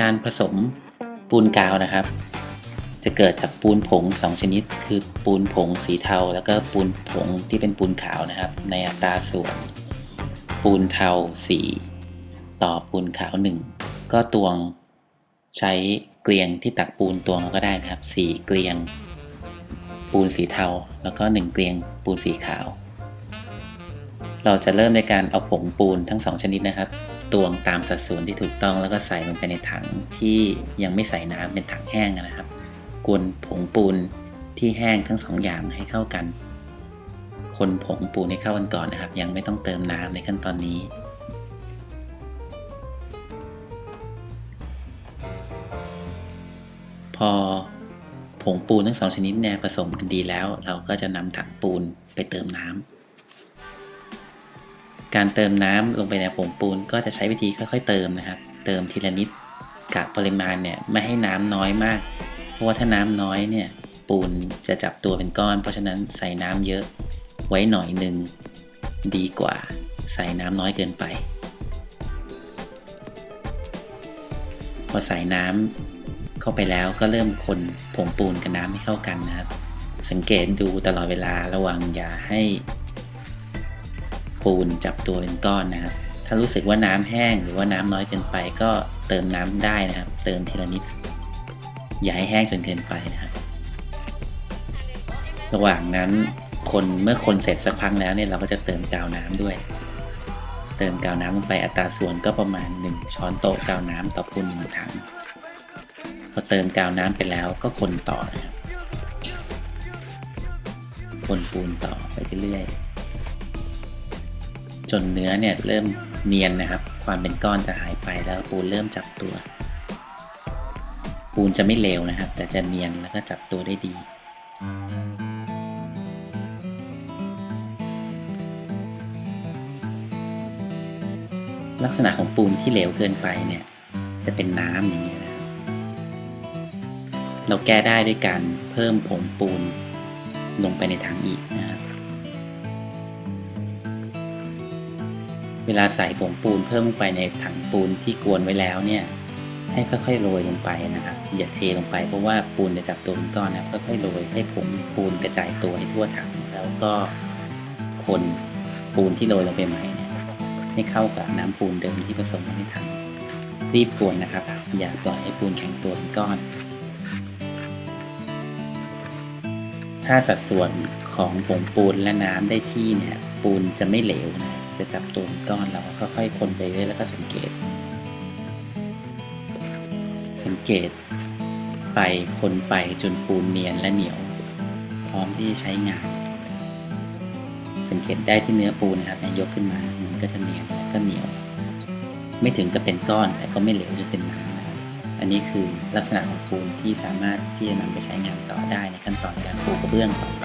การผสมปูนกาวนะครับ จะเกิดจากปูนผง 2 ชนิด คือปูนผงสีเทา แล้วก็ปูนผงที่เป็นปูนขาวนะครับ ในอัตราส่วน ปูนเทา 4 ต่อปูนขาว 1 ก็ตวงใช้เกลียงที่ตักปูนตวงก็ได้นะครับ 4 เกลียง ปูนสีเทา แล้วก็ 1 เกลียงปูนสีขาว เราจะเริ่มในการเอาผงปูนทั้งสองชนิดนะครับ ตวงตามสัดส่วนที่ถูกต้องแล้วก็ใส่ลงไปในถังที่ยังไม่ใส่น้ำเป็นถังแห้งนะครับ กวนผงปูนที่แห้งทั้งสองอย่างให้เข้ากัน คนผงปูนให้เข้ากันก่อนนะครับ ยังไม่ต้องเติมน้ำในขั้นตอนนี้ พอผงปูนทั้งสองชนิดเนี่ยผสมกันดีแล้ว เราก็จะนำถังปูนไปเติมน้ำ การเติมน้ำลงไปในผงปูนก็จะใช้วิธีค่อยๆ เติมนะครับ เติมทีละนิดกะปริมาณเนี่ยไม่ให้น้ำน้อยมาก เพราะว่าถ้าน้ำน้อยเนี่ยปูนจะจับตัวเป็นก้อน เพราะฉะนั้นใส่น้ำเยอะไว้หน่อยหนึ่งดีกว่า ใส่น้ำน้อยเกินไป พอใส่น้ำเข้าไปแล้วก็เริ่มคนผงปูนกับน้ำให้เข้ากันนะครับ สังเกตดูตลอดเวลาระวังอย่าให้ ปูนจับตัวเป็นก้อนนะครับ ถ้ารู้สึกว่าน้ำแห้งหรือว่าน้ำน้อยเกินไปก็เติมน้ำได้นะครับ เติมทีละนิด อย่าให้แห้งจนเกินไปนะครับ ระหว่างนั้นคนเมื่อคนเสร็จสักพักแล้วเนี่ยเราก็จะเติมกาวน้ำด้วย เติมกาวน้ำลงไปอัตราส่วนก็ประมาณ 1 ช้อนโต๊ะกาวน้ำต่อปูนหนึ่งถังพอเติมกาวน้ำไปแล้วก็คนต่อนะครับคนปูนต่อไปเรื่อยๆ จนเนื้อเนี่ยเริ่มเนียนนะครับ ความเป็นก้อนจะหายไปแล้วปูนเริ่มจับตัว ปูนจะไม่เลวนะครับ แต่จะเนียนแล้วก็จับตัวได้ดีลักษณะของปูนที่เหลวเกินไปเนี่ย จะเป็นน้ำอย่างนี้ยนะเราแก้ได้ด้วยการเพิ่มผงปูนลงไปในถังอีกนะครับ เวลาใส่ผงปูนเพิ่มลงไปในถังปูนที่กวนไว้แล้วเนี่ยให้ค่อยๆโรยลงไปนะครับ อย่าเทลงไปเพราะว่าปูนจะจับตัวเป็นก้อนนะค่อยๆโรยให้ผงปูนกระจายตัวให้ทั่วถังแล้วก็คนปูนที่โรยลงไปใหม่เนี่ยให้เข้ากับน้ำปูนเดิมที่ผสมไว้ในถังรีบกวนนะครับ อย่าปล่อยให้ปูนแข็งตัวเป็นก้อน ถ้าสัดส่วนของผงปูนและน้ำได้ที่เนี่ยปูนจะไม่เหลวนะ จะจับตัวก้อนเราค่อยๆคนไปเรื่อยแล้วก็สังเกต สังเกตไปคนไปจนปูนเนียนและเหนียว พร้อมที่จะใช้งาน สังเกตได้ที่เนื้อปูนนะครับยยกขึ้นมามันก็จะเนียนและก็เหนียว ไม่ถึงกับเป็นก้อนแต่ก็ไม่เหลวจนเป็นน้ำนะครับอันนี้คือลักษณะของปูนที่สามารถที่จะนำไปใช้งานต่อได้ในขั้นตอนการปูกระเบื้องต่อไป